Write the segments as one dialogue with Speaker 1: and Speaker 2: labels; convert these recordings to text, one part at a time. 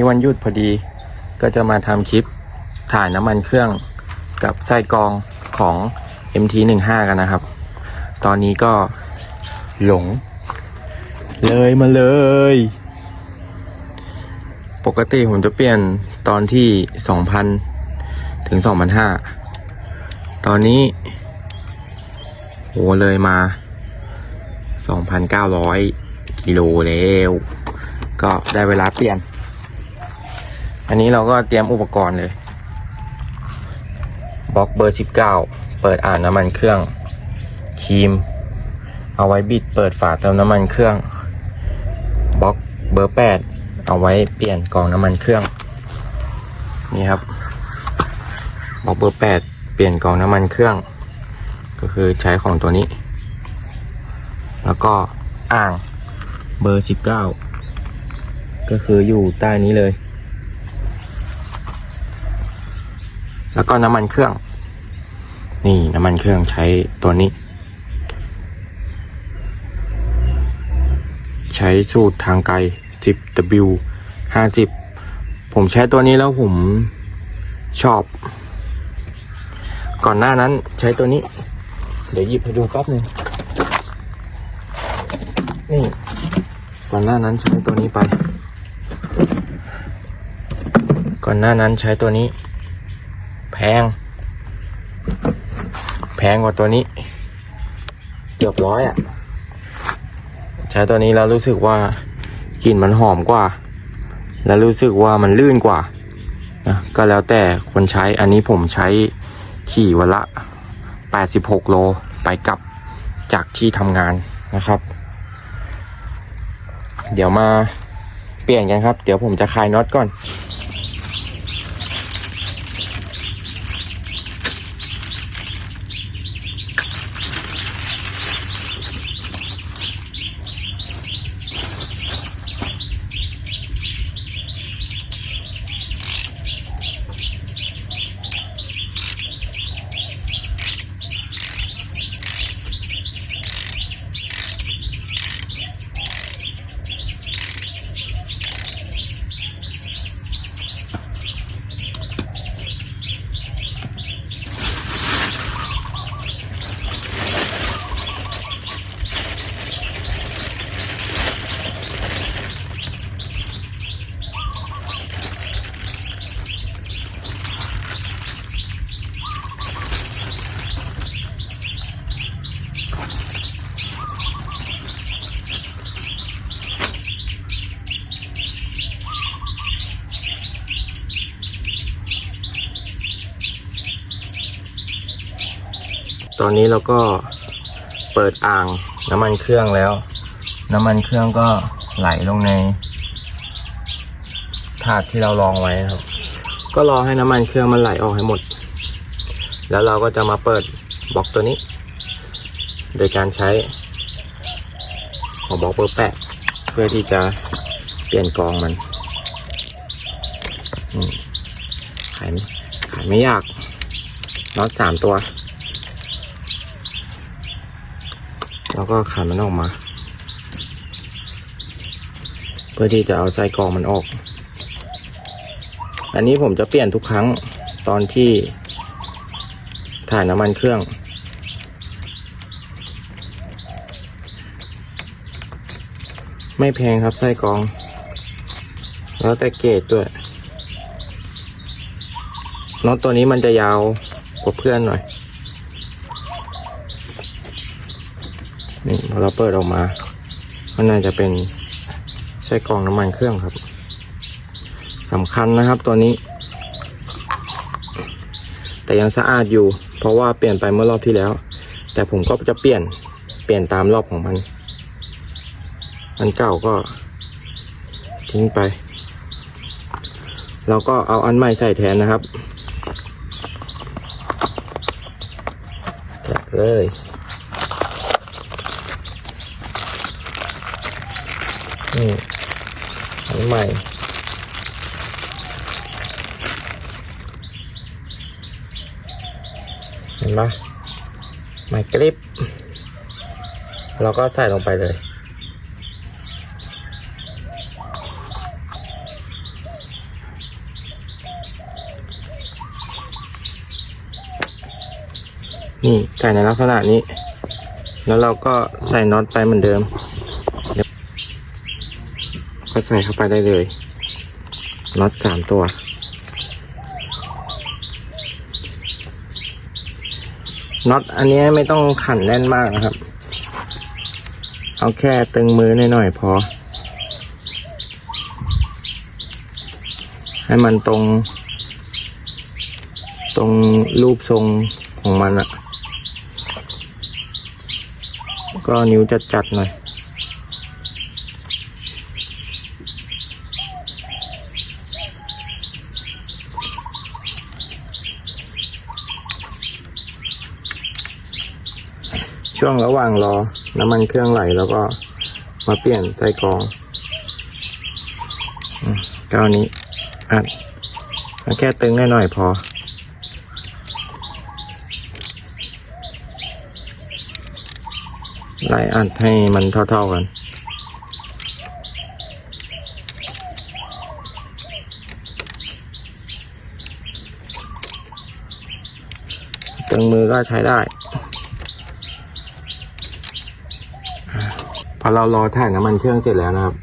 Speaker 1: นี้วันหยุดพอดี ก็จะมาทำคลิปถ่ายน้ำมันเครื่องกับไส้กรองของ MT15 กันนะครับ ตอนนี้ก็หลง เลยมาเลย ปกติผมจะเปลี่ยนตอนที่ 2,000 ถึง 2,500 ตอนนี้โหเลยมา 2,900 กิโลแล้ว ก็ได้เวลาเปลี่ยน อันนี้เราก็เตรียมอุปกรณ์เลยบล็อกเบอร์ 19 เปิดอ่านน้ำมันเครื่องครีม เอาไว้บิดเปิดฝาเติมน้ำมันเครื่องบล็อกเบอร์ 8 เอาไว้เปลี่ยนกล่องน้ำมันเครื่อง นี่ครับบล็อกเบอร์ 8 เปลี่ยนกล่องน้ำมันเครื่อง ก็คือใช้ของตัวนี้ แล้วก็อ่างเบอร์ 19 ก็คืออยู่ใต้นี้เลย แล้วก็น้ำมันเครื่อง นี่น้ำมันเครื่องใช้ตัวนี้ ใช้สูตรทางไกล 10W 50 ผมใช้ตัวนี้แล้วผมชอบ ก่อนหน้านั้นใช้ตัวนี้ เดี๋ยวหยิบให้ดูแป๊บหนึงนี่ก่อนหน้านั้นใช้ตัวนี้ไป ก่อนหน้านั้นใช้ตัวนี้ แพง แพงกว่าตัวนี้ เกือบร้อยอะ ใช้ตัวนี้แล้วรู้สึกว่ากลิ่นมันหอมกว่า แล้วรู้สึกว่ามันลื่นกว่านะก็แล้วแต่คนใช้อันนี้ผมใช้ขี่วันละ 86 โลไปกลับจากที่ทำงานนะครับ เดี๋ยวมาเปลี่ยนกันครับ เดี๋ยวผมจะคลายน็อตก่อน ตอนนี้เราก็เปิดอ่างน้ำมันเครื่องแล้ว น้ำมันเครื่องก็ไหลลงในถาดที่เรารองไว้ครับ ก็รอให้น้ำมันเครื่องมันไหลออกให้หมด แล้วเราก็จะมาเปิดบล็อกตัวนี้ โดยการใช้ของบล็อกเบอร์แปดเพื่อที่จะเปลี่ยนกองมันขายไม่ขายไม่ยากน็อตสามตัว แล้วก็ขันมันออกมา เพื่อที่จะเอาไส้กรองมันออก อันนี้ผมจะเปลี่ยนทุกครั้งตอนที่ถ่ายน้ำมันเครื่อง ไม่แพงครับไส้กรอง แล้วแต่เกรดด้วยน็อตตัวนี้มันจะยาวกว่าเพื่อนหน่อย นี่พอเราเปิดออกมาก็น่าจะเป็นใช้กรองน้ำมันเครื่องครับสำคัญนะครับตัวนี้ แต่ยังสะอาดอยู่ เพราะว่าเปลี่ยนไปเมื่อรอบที่แล้ว แต่ผมก็จะเปลี่ยนเปลี่ยนตามรอบของมันอันเก่าก็ทิ้งไปเราก็เอาอันใหม่ใส่แทนนะครับเลย นี่อันใหม่เห็นปะใหม่กริปเราก็ใส่ลงไปเลยนี่ใส่ในลักษณะนี้ แล้วเราก็ใส่น็อตไปเหมือนเดิม ก็ใส่เข้าไปได้เลยน็อตสามตัว น็อตอันนี้ไม่ต้องขันแน่นมากนะครับ เอาแค่ตึงมือหน่อยๆพอ ให้มันตรง ตรงรูปทรงของมันอะก็นิ้วจัดๆหน่อย ช่วงระหว่างรอ น้ำมันเครื่องไหลแล้วก็มาเปลี่ยนใส่กรองอืมก้านี้อัดแค่ตึงหน่อยๆพอ ไล่อัดให้มันเท่าๆกันตึงมือก็ใช้ได้ พอเรารอถ่ายน้ำมันเครื่องเสร็จแล้วนะครับ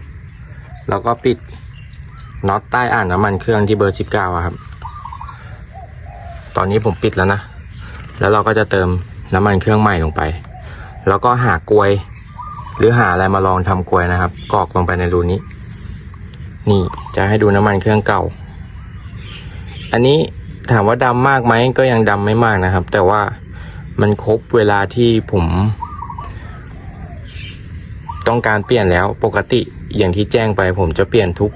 Speaker 1: เราก็ปิดน็อตใต้อ่างน้ำมันเครื่องที่เบอร์สิบเก้าครับ ตอนนี้ผมปิดแล้วนะ แล้วเราก็จะเติมน้ำมันเครื่องใหม่ลงไป แล้วก็หากลวย หรือหาอะไรมาลองทำกลวยนะครับกรอกลงไปในรูนี้ นี่จะให้ดูน้ำมันเครื่องเก่า อันนี้ถามว่าดำมากไหมก็ยังดำไม่มากนะครับ แต่ว่ามันครบเวลาที่ผม ต้องการเปลี่ยนแล้วปกติอย่างที่แจ้งไปผมจะเปลี่ยนทุก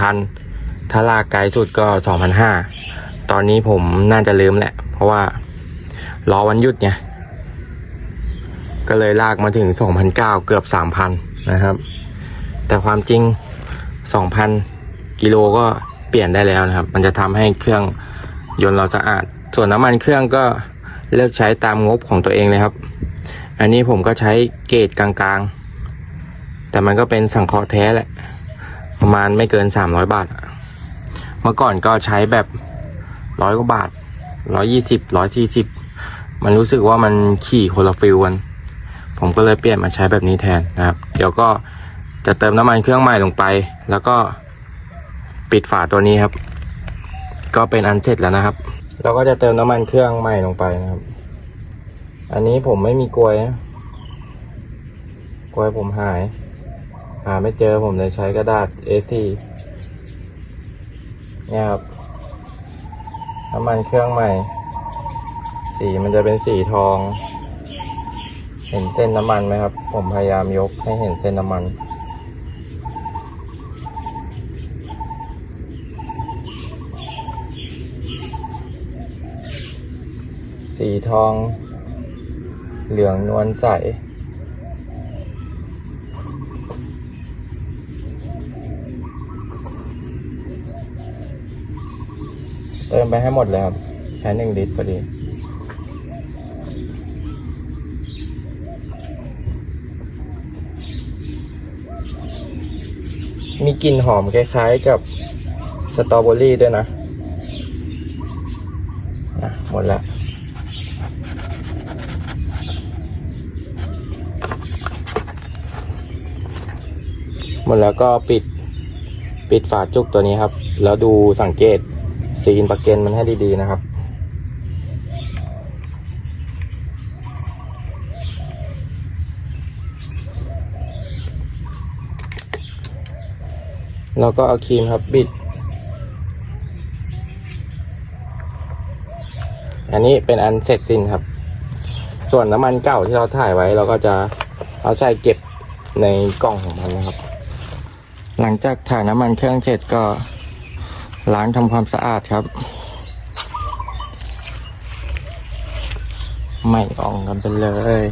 Speaker 1: 2,000 ถ้าลากไกลสุดก็ 2,500 ตอนนี้ผมน่าจะลืมแหละ เพราะว่ารอวันหยุดไงก็เลยลากมาถึง2,900เกือบ 3,000 นะครับ แต่ความจริง 2,000 กิโลก็เปลี่ยนได้แล้วนะครับ มันจะทำให้เครื่องยนต์เราสะอาด ส่วนน้ำมันเครื่องก็เลือกใช้ตามงบของตัวเองเลยครับ อันนี้ผมก็ใช้เกรดกลางๆ แต่มันก็เป็นสังเคราะห์แท้แหละ ประมาณไม่เกิน300บาท เมื่อก่อนก็ใช้แบบร้อยกว่าบาทร้อยี่สิบร้อยสี่สิบมันรู้สึกว่ามันขี่คนละฟิลกัน ผมก็เลยเปลี่ยนมาใช้แบบนี้แทนนะครับ เดี๋ยวก็จะเติมน้ำมันเครื่องใหม่ลงไป แล้วก็ปิดฝาตัวนี้ครับ ก็เป็นอันเสร็จแล้วนะครับ เราก็จะเติมน้ำมันเครื่องใหม่ลงไปนะครับ อันนี้ผมไม่มีกลวยนะกลวยผมหาย หาไม่เจอผมเลยใช้กระดาษ A4 เนี่ยครับน้ำมันเครื่องใหม่ สีมันจะเป็นสีทอง เห็นเส้นน้ำมันไหมครับ ผมพยายามยกให้เห็นเส้นน้ำมัน สีทอง เหลืองนวลใส เติมไปให้หมดเลยครับ ใช้หนึ่งลิตรพอดี มีกลิ่นหอมคล้ายๆกับสตรอเบอรี่ด้วยนะอะหมดแล้วหมดแล้วก็ปิดปิดฝาจุกตัวนี้ครับ แล้วดูสังเกต ซีนประเกนมันให้ดีๆนะครับ เราก็เอาครีมครับบิด อันนี้เป็นอันเสร็จสิ้นครับ ส่วนน้ำมันเก่าที่เราถ่ายไว้เราก็จะเอาใส่เก็บในกล่องของมันนะครับ หลังจากถ่ายน้ำมันเครื่องเสร็จก็ ล้างทำความสะอาดครับ ไม่อ่องกันไปเลย